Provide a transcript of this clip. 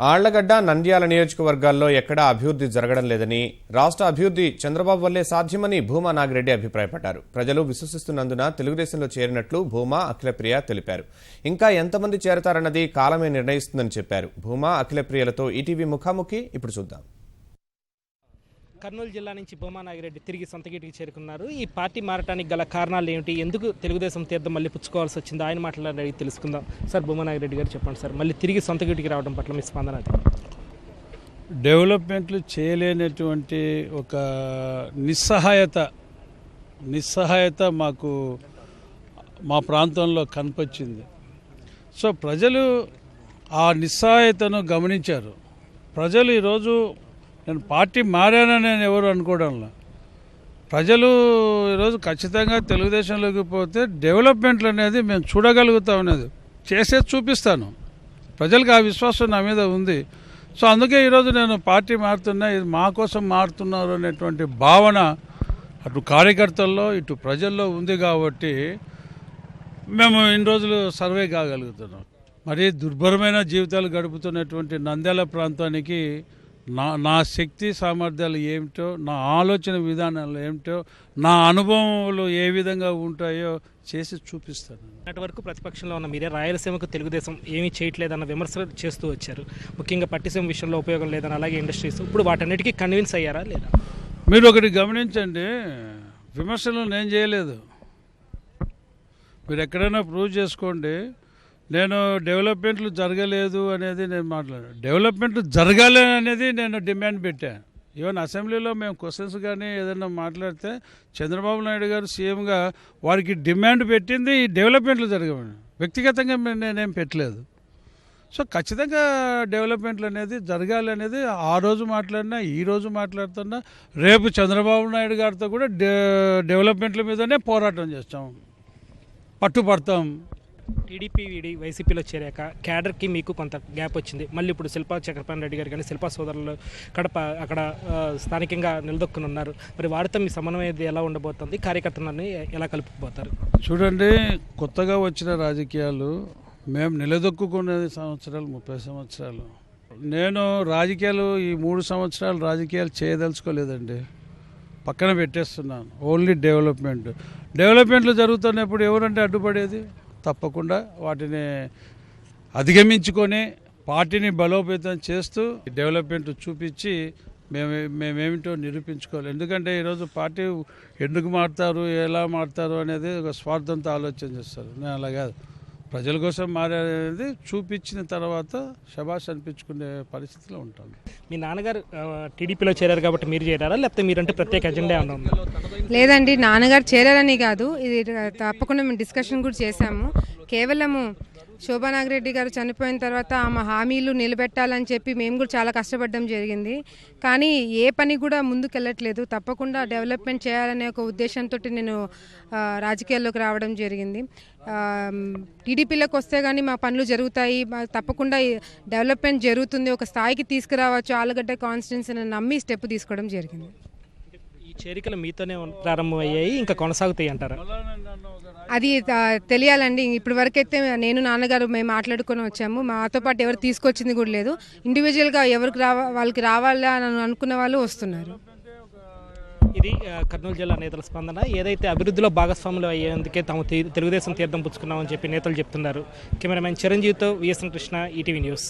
ఆళ్ళగడ్డ నంద్యాల నియోజకవర్గాల్లో ఎక్కడా అభివృద్ధి జరగడం లేదని రాష్ట్ర అభివృద్ధి చంద్రబాబు వల్లే సాధ్యమని భూమా నాగిరెడ్డి అభిప్రాయపడ్డారు. ప్రజలు విశ్వసిస్తున్నందున తెలుగుదేశంలో చేరినట్లు భూమా అఖిలప్రియ తెలిపారు. ఇంకా ఎంతమంది చేరతారన్నది కాలమే నిర్ణయిస్తుందని చెప్పారు. భూమా అఖిలప్రియలతో ఈటీవీ ముఖాముఖి ఇప్పుడు చూద్దాం. కర్నూలు జిల్లా నుంచి భూమా నాగిరెడ్డి తిరిగి సొంతగిటికి చేరుకున్నారు. ఈ పార్టీ మారటానికి గల కారణాలు ఏమిటి? ఎందుకు తెలుగుదేశం తీర్థం మళ్ళీ పుచ్చుకోవాల్సి వచ్చింది? ఆయన మాటలను అడిగి తెలుసుకుందాం. సార్ భూమా నాగిరెడ్డి గారు చెప్పండి సార్. మళ్ళీ తిరిగి సొంతగిటికి రావడం పట్ల మీ స్పందన డెవలప్మెంట్లు చేయలేనటువంటి ఒక నిస్సహాయత నిస్సహాయత మాకు మా ప్రాంతంలో కనిపించింది. సో ప్రజలు ఆ నిస్సహాయతను గమనించారు. ప్రజలు ఈరోజు నేను పార్టీ మారానని నేను ఎవరు అనుకోవడంలో. ప్రజలు ఈరోజు ఖచ్చితంగా తెలుగుదేశంలోకి పోతే డెవలప్మెంట్లు అనేది మేము చూడగలుగుతాం అనేది చేసేది చూపిస్తాను. ప్రజలకు ఆ విశ్వాసం నా మీద ఉంది. సో అందుకే ఈరోజు నేను పార్టీ మారుతున్నా ఇది మా కోసం మారుతున్నారు అనేటువంటి భావన అటు కార్యకర్తల్లో ఇటు ప్రజల్లో ఉంది కాబట్టి మేము ఇన్ని రోజులు సర్వే కాగలుగుతున్నాం. మరి దుర్భరమైన జీవితాలు గడుపుతున్నటువంటి నంద్యాల ప్రాంతానికి నా నా శక్తి సామర్థ్యాలు ఏమిటో నా ఆలోచన విధానాలు ఏమిటో నా అనుభవాలు ఏ విధంగా ఉంటాయో చేసి చూపిస్తాను. నాటి వరకు ప్రతిపక్షంలో ఉన్న మీరే రాయలసీమకు తెలుగుదేశం ఏమీ చేయట్లేదన్న విమర్శలు చేస్తూ వచ్చారు. ముఖ్యంగా పట్టిసీమ విషయంలో ఉపయోగం లేదని అలాగే ఇండస్ట్రీస్ ఇప్పుడు వాటన్నిటికీ కన్విన్స్ అయ్యారా లేదా? మీరు ఒకటి గమనించండి విమర్శలు నేను చేయలేదు. మీరు ఎక్కడైనా ప్రూవ్ చేసుకోండి నేను డెవలప్మెంట్లు జరగలేదు అనేది నేను మాట్లాడాను. డెవలప్మెంట్లు జరగాలి అనేది నేను డిమాండ్ పెట్టాను. ఈవెన్ అసెంబ్లీలో మేము క్వశ్చన్స్ కానీ ఏదైనా మాట్లాడితే చంద్రబాబు నాయుడు గారు సీఎంగా వారికి డిమాండ్ పెట్టింది ఈ డెవలప్మెంట్లు జరగమని. వ్యక్తిగతంగా నేనేం పెట్టలేదు. సో ఖచ్చితంగా డెవలప్మెంట్లు అనేది జరగాలి అనేది ఆ రోజు మాట్లాడినా ఈ రోజు మాట్లాడుతున్నా రేపు చంద్రబాబు నాయుడు గారితో కూడా డెవలప్మెంట్ల మీదనే పోరాటం చేస్తాం. పట్టుపడతాం టీడీపీ వీడి వైసీపీలో చేరాక క్యాడర్కి మీకు కొంత గ్యాప్ వచ్చింది. మళ్ళీ ఇప్పుడు శిల్పా చక్రపాణి రెడ్డి గారు కానీ శిల్పా సోదరులు కడప అక్కడ స్థానికంగా నిలదొక్కుని ఉన్నారు మరి వారితో మీ సమన్వయం ఎలా ఉండబోతుంది? కార్యకర్తలని ఎలా కలుపుకుపోతారు? చూడండి కొత్తగా వచ్చిన రాజకీయాలు మేము నిలదొక్కుకునేది సంవత్సరాలు ముప్పై సంవత్సరాలు. నేను రాజకీయాలు ఈ మూడు సంవత్సరాలు రాజకీయాలు చేయదలుచుకోలేదండి. పక్కన పెట్టేస్తున్నాను. Only development. డెవలప్మెంట్లు జరుగుతున్నప్పుడు ఎవరంటే అడ్డుపడేది? తప్పకుండా వాటిని అధిగమించుకొని పార్టీని బలోపేతం చేస్తూ డెవలప్మెంట్ చూపించి మేము మేమేమిటో నిరూపించుకోవాలి. ఎందుకంటే ఈరోజు పార్టీ ఎందుకు మారుతారు ఎలా మారుతారు అనేది ఒక స్వార్థంతో ఆలోచన చేస్తారు. నేను అలా కాదు. ప్రజల కోసం మారేది చూపించిన తర్వాత శబాష్ అనిపించుకునే పరిస్థితిలో ఉంటాను మీ నాన్నగారు టీడీపీలో చేరారు కాబట్టి మీరు చేరారా? లేకపోతే మీరంటే ప్రత్యేక ఎజెండా లేదండి నాన్నగారు చేరారని కాదు. ఇది తప్పకుండా మేము డిస్కషన్ కూడా చేశాము. కేవలము శోభా నాగిరెడ్డి గారు చనిపోయిన తర్వాత ఆమె హామీలు నిలబెట్టాలని చెప్పి మేము కూడా చాలా కష్టపడడం జరిగింది. కానీ ఏ పని కూడా ముందుకెళ్ళట్లేదు. తప్పకుండా డెవలప్మెంట్ చేయాలనే ఒక ఉద్దేశంతో నేను రాజకీయాల్లోకి రావడం జరిగింది. టీడీపీలోకి వస్తే కానీ మా పనులు జరుగుతాయి. మా- తప్పకుండా ఈ డెవలప్మెంట్ జరుగుతుంది. ఒక స్థాయికి తీసుకురావచ్చు. ఆలుగడ్డ కాన్స్టిట్యున్సీ నమ్మి స్టెప్ తీసుకోవడం జరిగింది. ఈ చేరికలు మీతోనే ప్రారంభమయ్యాయి. ఇంకా కొనసాగుతాయి అంటారా? అది తెలియాలండి. ఇప్పటి వరకైతే నేను నాన్నగారు మేము మాట్లాడుకొని వచ్చాము. మాతో పాటు ఎవరు తీసుకొచ్చింది కూడా లేదు. ఇండివిజువల్గా ఎవరికి రావా వాళ్ళకి రావాలా అని అనుకున్న వాళ్ళు వస్తున్నారు. ఇది కర్నూలు జిల్లా నేతల స్పందన. ఏదైతే అభివృద్ధిలో భాగస్వాములు అయ్యేందుకే తాము తెలుగుదేశం తీర్థం పుచ్చుకున్నామని చెప్పి నేతలు చెప్తున్నారు. కెమెరామెన్ చిరంజీవితో విఎస్ఎన్ కృష్ణ ఈటీవీ న్యూస్.